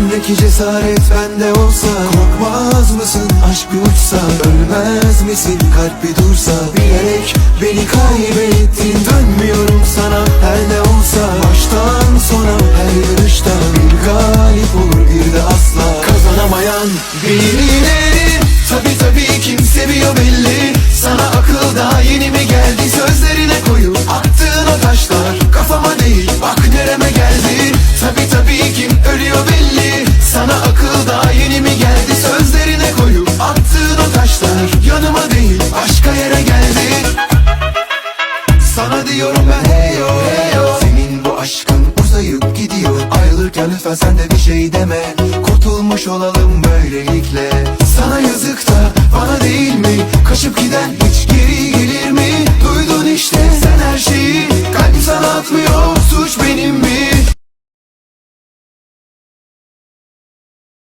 Üstündeki cesaret bende olsa Korkmaz mısın? Aşk bir uçsa Ölmez misin? Kalp bir dursa Bilerek beni kaybettin. Dönmüyorum sana her ne olsa Baştan sona. Her yarışta Bir galip olur bir de asla. Kazanamayan birileri uzayıp gidiyor. Ayrılırken lütfen sen de bir şey deme. Kurtulmuş olalım böylelikle. Sana yazık da bana değil mi? Kaçıp giden hiç geri gelir mi? Duydun işte sen her şeyi. Kalbim sana atmıyor. Suç benim mi